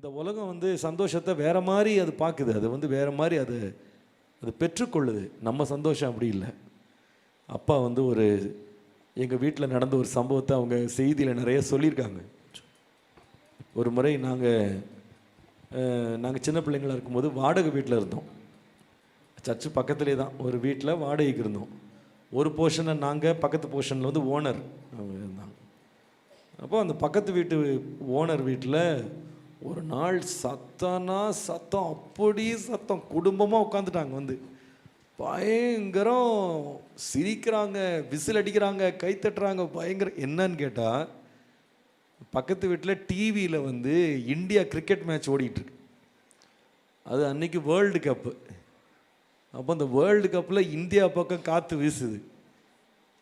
இந்த உலகம் வந்து சந்தோஷத்தை வேற மாதிரி அது பார்க்குது. அது வந்து வேற மாதிரி அது அது பெற்றுக்கொள்ளுது. நம்ம சந்தோஷம் அப்படி இல்லை. அப்பா வந்து ஒரு எங்கள் வீட்டில் நடந்த ஒரு சம்பவத்தை அவங்க செய்தியில் நிறைய சொல்லியிருக்காங்க. ஒரு முறை நாங்கள் நாங்கள் சின்ன பிள்ளைங்களா இருக்கும்போது வாடகை வீட்டில் இருந்தோம். சர்ச்சு பக்கத்துலேயே தான் ஒரு வீட்டில் வாடகைக்கு இருந்தோம். ஒரு போர்ஷனை நாங்கள் பக்கத்து போர்ஷனில் வந்து ஓனர். இருந்தாங்க. அப்போ அந்த பக்கத்து வீட்டு ஓனர் வீட்டில் ஒரு நாள் சத்தனா சத்தம் அப்படி சத்தம். குடும்பமாக உட்காந்துட்டாங்க வந்து. பயங்கரம் சிரிக்கிறாங்க விசில் அடிக்கிறாங்க கை தட்டுறாங்க. பயங்கர என்னன்னு கேட்டால் பக்கத்து வீட்டில் டிவியில் வந்து இந்தியா கிரிக்கெட் மேட்ச் ஓடிட்டுருக்கு. அது அன்னைக்கு வேர்ல்டு கப்பு அப்போ அந்த வேர்ல்டு கப்பில் இந்தியா பக்கம் காற்று வீசுது.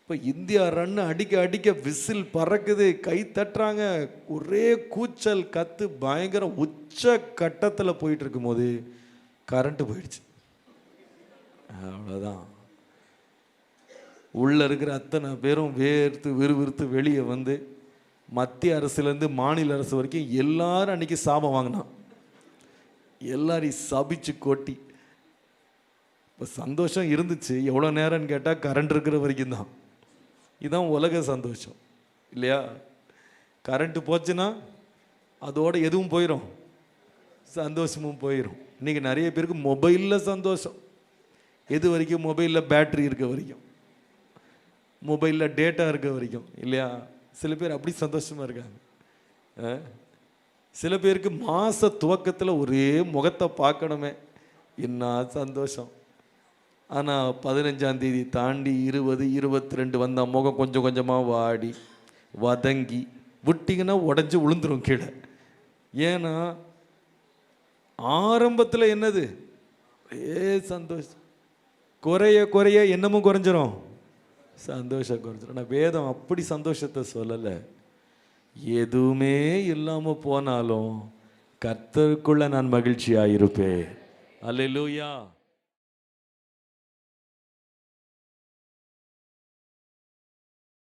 இப்போ இந்தியா ரன் அடிக்க அடிக்க விசில் பறக்குது கை தட்டுறாங்க. ஒரே கூச்சல் கத்து பயங்கர உச்ச கட்டத்தில் போயிட்டு இருக்கும்போது கரண்ட் போயிடுச்சு. அவ்வளோதான் உள்ள இருக்கிற அத்தனை பேரும் வேர்த்து விறுவிறுத்து வெளியே வந்து மத்திய அரசுலேருந்து மாநில அரசு வரைக்கும் எல்லாரும் அன்னைக்கு சாபம் வாங்கினான். எல்லாரையும் சபிச்சு கொட்டி. இப்போ சந்தோஷம் இருந்துச்சு. எவ்வளோ நேரம்னு கேட்டால் கரண்ட் இருக்கிற வரைக்கும் தான். இதுதான் உலக சந்தோஷம் இல்லையா? கரண்ட்டு போச்சுன்னா அதோட எதுவும் போயிடும் சந்தோஷமும் போயிடும் இன்றைக்கி நிறைய பேருக்கு மொபைலில் சந்தோஷம். எது வரைக்கும் மொபைலில் பேட்ரி இருக்க வரைக்கும்? மொபைலில் டேட்டா இருக்க வரைக்கும் இல்லையா? சில பேர் அப்படி சந்தோஷமாக இருக்காங்க. சில பேருக்கு மாத துவக்கத்தில் ஒரே முகத்தை பார்க்கணுமே. என்ன சந்தோஷம். ஆனால் பதினஞ்சாம் தேதி தாண்டி இருபது இருபத்தி ரெண்டு வந்தால் முகம் கொஞ்சம் கொஞ்சமாக வாடி வதங்கி விட்டிங்கன்னா உடஞ்சி விழுந்துரும் கீழே. ஏன்னா ஆரம்பத்தில் என்னது? ஏ சந்தோஷம். குறைய குறைய என்னமும் குறைஞ்சிரும். சந்தோஷம் குறைஞ்சிரும். ஆனால் வேதம் அப்படி சந்தோஷத்தை சொல்லலை. எதுவுமே இல்லாமல் போனாலும் கர்த்தருக்குள்ளே நான் மகிழ்ச்சியாக இருப்பேன் அல்லேலூயா.